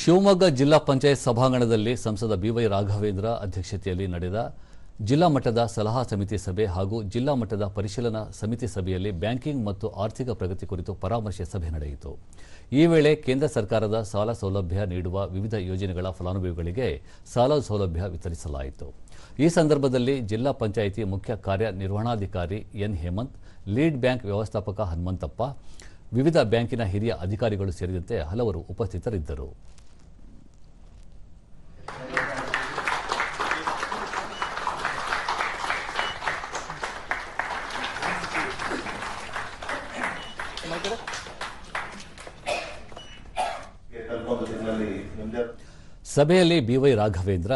ಶಿವಮೊಗ್ಗ ಜಿಲ್ಲಾ ಪಂಚಾಯತ್ ಸಭಾಂಗಣದಲ್ಲಿ ಸಂಸದ ಬಿವೈ ರಾಘವೇಂದ್ರ ಅಧ್ಯಕ್ಷತೆಯಲ್ಲಿ ನಡೆದ ಜಿಲ್ಲಾ ಮಟ್ಟದ ಸಲಹಾ ಸಮಿತಿ ಸಭೆ ಹಾಗೂ ಜಿಲ್ಲಾ ಮಟ್ಟದ ಪರಿಶೀಲನಾ ಸಮಿತಿ ಸಭೆಯಲ್ಲಿ ಬ್ಯಾಂಕಿಂಗ್ ಮತ್ತು ಆರ್ಥಿಕ ಪ್ರಗತಿ ಕುರಿತು ಪರಾಮರ್ಶೆ ಸಭೆ ನಡೆಯಿತು. ಈ ವೇಳೆ ಕೇಂದ್ರ ಸರ್ಕಾರದ ಸಾಲ ಸೌಲಭ್ಯ ನೀಡುವ ವಿವಿಧ ಯೋಜನೆಗಳ ಫಲಾನುಭವಿಗಳಿಗೆ ಸಾಲ ಸೌಲಭ್ಯ ವಿತರಿಸಲಾಯಿತು. ಈ ಸಂದರ್ಭದಲ್ಲಿ ಜಿಲ್ಲಾ ಪಂಚಾಯಿತಿ ಮುಖ್ಯ ಕಾರ್ಯನಿರ್ವಹಣಾಧಿಕಾರಿ ಎನ್ ಹೇಮಂತ್, ಲೀಡ್ ಬ್ಯಾಂಕ್ ವ್ಯವಸ್ಥಾಪಕ ಹನುಮಂತಪ್ಪ, ವಿವಿಧ ಬ್ಯಾಂಕಿನ ಹಿರಿಯ ಅಧಿಕಾರಿಗಳು ಸೇರಿದಂತೆ ಹಲವರು ಉಪಸ್ಥಿತರಿದ್ದರು. ನಿಮ್ದೇ ಸಭೆಯಲ್ಲಿ ಬಿವೈ ರಾಘವೇಂದ್ರ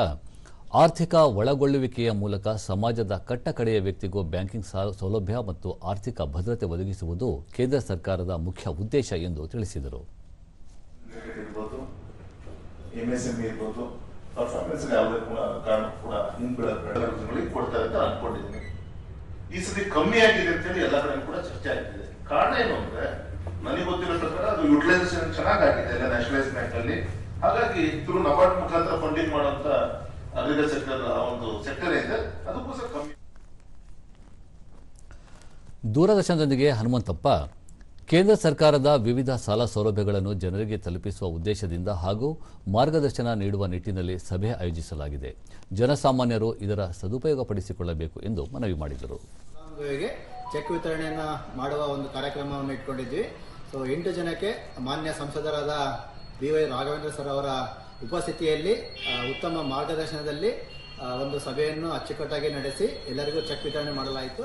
ಆರ್ಥಿಕ ಒಳಗೊಳ್ಳುವಿಕೆಯ ಮೂಲಕ ಸಮಾಜದ ಕಟ್ಟಕಡೆಯ ವ್ಯಕ್ತಿಗೂ ಬ್ಯಾಂಕಿಂಗ್ ಸೌಲಭ್ಯ ಮತ್ತು ಆರ್ಥಿಕ ಭದ್ರತೆ ಒದಗಿಸುವುದು ಕೇಂದ್ರ ಸರ್ಕಾರದ ಮುಖ್ಯ ಉದ್ದೇಶ ಎಂದು ತಿಳಿಸಿದರು. ಈ ಸತಿ ಕಮ್ಮಿ ಆಗಿದೆ ಅಂತೇಳಿ ಎಲ್ಲ ಕಡೆ ಕೂಡ ಚರ್ಚೆ ಆಗ್ತಿದೆ ಕಾರಣ ಏನು ಅಂದ್ರೆ ನನಗೆ ಗೊತ್ತಿರೋ ಪ್ರಕಾರ ಅದು ಯುಟಿಲೈಸೇಷನ್ ಚೆನ್ನಾಗಾಗಿದೆ ಎಲ್ಲ ನ್ಯಾಷನಲೈಸ್ ಬ್ಯಾಂಕ್ ಅಲ್ಲಿ. ಹಾಗಾಗಿ ಥ್ರೂ ನಬಾರ್ಡ್ ಮುಖಾಂತರ ಫಂಡಿಂಗ್ ಮಾಡುವಂತ ಅಗ್ರಿಕಲ್ಚರ್ ಸೆಕ್ಟರ್ ಆ ಒಂದು ಸೆಕ್ಟರ್ ಇದೆ. ಅದಕ್ಕೋಸ್ಕರ ಕಮ್ಮಿ. ದೂರದರ್ಶನದೊಂದಿಗೆ ಹನುಮಂತಪ್ಪ ಕೇಂದ್ರ ಸರ್ಕಾರದ ವಿವಿಧ ಸಾಲ ಸೌಲಭ್ಯಗಳನ್ನು ಜನರಿಗೆ ತಲುಪಿಸುವ ಉದ್ದೇಶದಿಂದ ಹಾಗೂ ಮಾರ್ಗದರ್ಶನ ನೀಡುವ ನಿಟ್ಟಿನಲ್ಲಿ ಸಭೆ ಆಯೋಜಿಸಲಾಗಿದೆ. ಜನಸಾಮಾನ್ಯರು ಇದರ ಸದುಪಯೋಗಪಡಿಸಿಕೊಳ್ಳಬೇಕು ಎಂದು ಮನವಿ ಮಾಡಿದರು. ಚೆಕ್ ವಿತರಣೆಯನ್ನು ಮಾಡುವ ಒಂದು ಕಾರ್ಯಕ್ರಮವನ್ನು ಇಟ್ಕೊಂಡಿದ್ವಿ. ಸೊ ಎಂಟು ಜನಕ್ಕೆ ಮಾನ್ಯ ಸಂಸದರಾದ ಬಿ ವೈ ರಾಘವೇಂದ್ರ ಸರ್ ಅವರ ಉಪಸ್ಥಿತಿಯಲ್ಲಿ ಉತ್ತಮ ಮಾರ್ಗದರ್ಶನದಲ್ಲಿ ಒಂದು ಸಭೆಯನ್ನು ಅಚ್ಚುಕಟ್ಟಾಗಿ ನಡೆಸಿ ಎಲ್ಲರಿಗೂ ಚೆಕ್ ವಿತರಣೆ ಮಾಡಲಾಯಿತು.